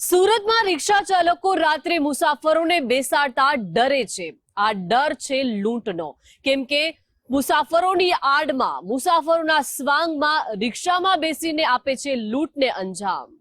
સુરતમાં રિક્ષા ચાલકો રાત્રે મુસાફરોને બેસાડતા ડરે છે. આ ડર છે લૂંટનો. કેમ કે મુસાફરોની આડમાં, મુસાફરોના સ્વાંગમાં રિક્ષામાં બેસીને આપે છે લૂંટને અંજામ.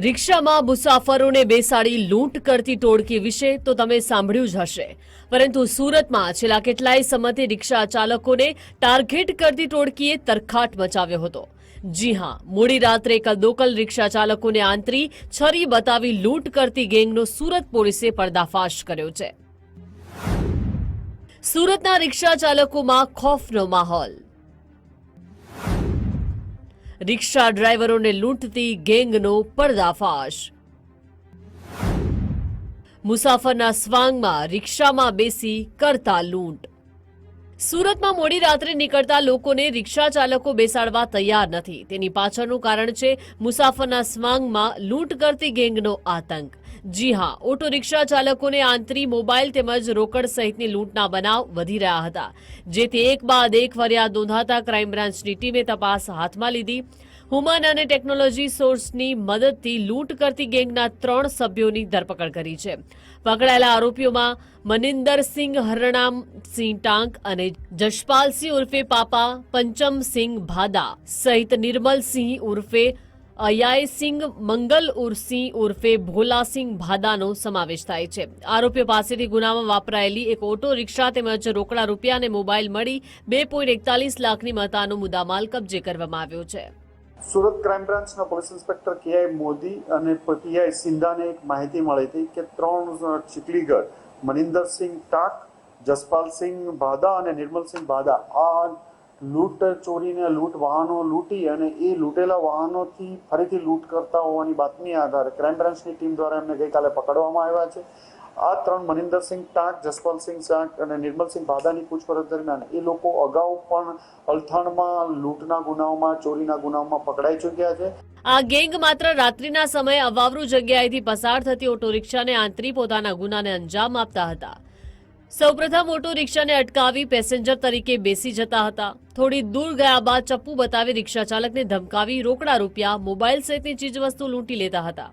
રિક્ષામાં મુસાફરોને બેસાડી લૂંટ કરતી ટોળકી વિશે તો તમે સાંભળ્યું જ હશે. પરંતુ સુરતમાં છેલ્લા કેટલાય સમયથી રિક્ષા ચાલકોને ટાર્ગેટ કરતી ટોળકીએ તરખાટ મચાવ્યો હતો. જી હા, મોડી રાત્રે કલદોકલ રિક્ષા ચાલકોને આંતરી છરી બતાવી લૂંટ કરતી ગેંગનો સુરત પોલીસે પર્દાફાશ કર્યો છે. સુરતના રિક્ષા ચાલકોમાં ખોફનો માહોલ. રિક્ષા ડ્રાઈવરોને લૂંટતી ગેંગનો પર્દાફાશ. મુસાફરના સ્વાંગમાં રિક્ષામાં બેસી કરતા લૂંટ. સુરતમાં મોડી રાત્રે નીકળતા લોકોને રિક્ષા ચાલકો બેસાડવા તૈયાર નથી. તેની પાછળનું કારણ છે મુસાફરના સ્વાંગમાં લૂંટ કરતી ગેંગનો આતંક. જી હા, ઓટો રિક્ષા ચાલકોને આંતરી મોબાઈલ તેમજ રોકડ સહિતની લૂંટના બનાવ વધી રહ્યા હતા. જેથી એક બાદ એક ફરિયાદ નોંધાતા ક્રાઇમ બ્રાન્ચની ટીમે તપાસ હાથમાં લીધી. હુમન અને ટેકનોલોજી સોર્સની મદદથી લૂંટ કરતી ગેંગના ત્રણ સભ્યોની ધરપકડ કરી છે. પકડાયેલા આરોપીઓમાં મનિંદરસિંહ હરણામસિંહ ટાંક અને જશપાલસિંહ ઉર્ફે પાપા પંચમસિંહ ભાદા સહિત નિર્મલસિંહ ઉર્ફે અયાયસિંહ મંગલ ઉર્સિંહ ઉર્ફે ભોલાસિંહ ભાદાનો સમાવેશ થાય છે. આરોપીઓ પાસેથી ગુનામાં વાપરાયેલી એક ઓટો રિક્ષા તેમજ રોકડા રૂપિયા અને મોબાઈલ મળી બે પોઈન્ટ એકતાલીસ લાખની મતાનો મુદ્દામાલ કબજે કરવામાં આવ્યો છે. સુરત ક્રાઇમ બ્રાન્ચના પોલીસ ઇન્સ્પેક્ટર કેઆઈ મોદી અને પીઆઈ સિંધાને એક માહિતી મળી હતી કે ત્રણ ચીકલીગઢ મનિંદરસિંહ ટાક જસપાલસિંહ ભાદા અને નિર્મલસિંહ ભાદા. આ લૂંટ ચોરીને લૂંટ વાહનો લૂંટી અને એ લૂંટેલા વાહનોથી ફરીથી લૂંટ કરતા હોવાની બાતમી આધારે ક્રાઇમ બ્રાન્ચની ટીમ દ્વારા એમને ગઈકાલે પકડવામાં આવ્યા છે. આ ત્રણ મનિંદરસિંહ ટાંક, જસપાલસિંહ ટાંક અને નિર્મલસિંહ ભાદાની પૂછપરછ દરમિયાન એ લોકો અગાઉ પણ અલથાણમાં, લૂંટના ગુનાઓમાં, ચોરીના ગુનાઓમાં પકડાઈ ચૂક્યા છે. આ ગેંગ માત્ર રાત્રિના સમયે અવાવરુ જગ્યાએથી પસાર થતી ઓટો રિક્ષાને આંતરી પોતાના ગુનાને અંજામ આપતા હતા. સૌપ્રથમ ઓટો રિક્ષાને અટકાવી પેસેન્જર તરીકે બેસી જતા હતા. થોડી દૂર ગયા બાદ ચપ્પુ બતાવી રિક્ષા ચાલકને ધમકાવી રોકડા રૂપિયા, મોબાઈલ સહિતની ચીજવસ્તુ લૂંટી લેતા હતા.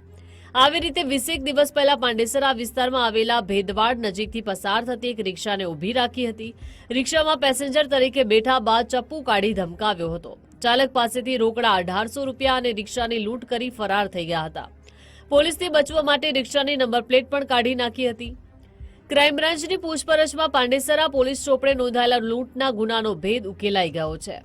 આવી રીતે વીસેક દિવસ પહેલા પાંડેસરા વિસ્તારમાં આવેલા ભેદવાડ નજીકથી પસાર થતી એક રિક્ષાને ઊભી રાખી હતી. રિક્ષામાં પેસેન્જર તરીકે બેઠા બાદ ચપ્પુ કાઢી ધમકાવ્યો હતો. ચાલક પાસેથી રોકડા અઢારસો રૂપિયા અને રિક્ષાની લૂંટ કરી ફરાર થઈ ગયા હતા. પોલીસથી બચવા માટે રિક્ષાની નંબર પ્લેટ પણ કાઢી નાખી હતી. ક્રાઇમ બ્રાન્ચની પૂછપરછમાં પાંડેસરા પોલીસ ચોપડે નોંધાયેલા લૂંટના ગુનાનો ભેદ ઉકેલાઈ ગયો છે.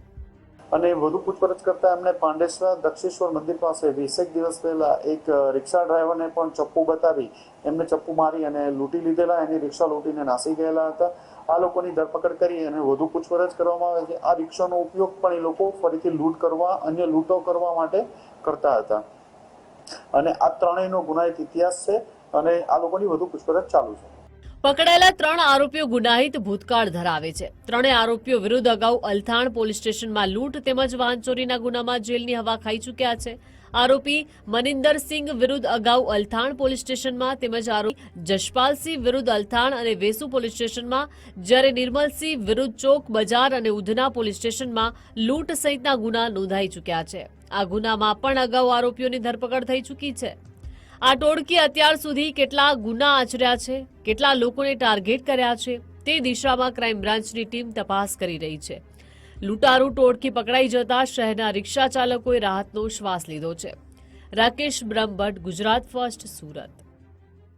અને વધુ પૂછપરછ કરતા એમણે પાંડેશ્વર દક્ષેશ્વર મંદિર પાસે વીસેક દિવસ પહેલા એક રિક્ષા ડ્રાઈવરને પણ ચપ્પુ બતાવી, એમને ચપ્પુ મારી અને લૂંટી લીધેલા. એની રિક્ષા લૂંટીને નાસી ગયેલા હતા. આ લોકોની ધરપકડ કરી અને વધુ પૂછપરછ કરવામાં આવે છે. આ રિક્ષાનો ઉપયોગ પણ એ લોકો ફરીથી લૂંટ કરવા, અન્ય લૂંટો કરવા માટે કરતા હતા. અને આ ત્રણેયનો ગુનાહિત ઇતિહાસ છે અને આ લોકોની વધુ પૂછપરછ ચાલુ છે. પકડાયેલા ત્રણ આરોપીઓ ગુનાહિત ભૂતકાળ ધરાવે છે. ત્રણેય આરોપીઓ વિરુદ્ધ અગાઉ અલથાણ પોલીસ સ્ટેશનમાં લૂંટ તેમજ વાહન ચોરીના ગુનામાં જેલની હવા ખાઈ ચૂક્યા છે. આરોપી મનિંદરસિંહ વિરુદ્ધ અગાઉ અલથાણ પોલીસ સ્ટેશનમાં તેમજ આરોપી જશપાલસિંહ વિરુદ્ધ અલથાણ અને વેસુ પોલીસ સ્ટેશનમાં, જ્યારે નિર્મલસિંહ વિરુદ્ધ ચોક બજાર અને ઉધના પોલીસ સ્ટેશનમાં લૂંટ સહિતના ગુના નોંધાઈ ચૂક્યા છે. આ ગુનામાં પણ અગાઉ આરોપીઓની ધરપકડ થઈ ચૂકી છે. આ ટોળકી અત્યાર સુધી કેટલા ગુના આચર્યા છે, કેટલા લોકોને ટાર્ગેટ કર્યા છે, તે દિશામાં ક્રાઇમ બ્રાન્ચની ટીમ તપાસ કરી રહી છે. લૂંટારૂ ટોળકી પકડાઈ જતા શહેરના રિક્ષા ચાલકોએ રાહતનો શ્વાસ લીધો છે. રાકેશ બ્રહ્મભટ્ટ, ગુજરાત ફર્સ્ટ, સુરત.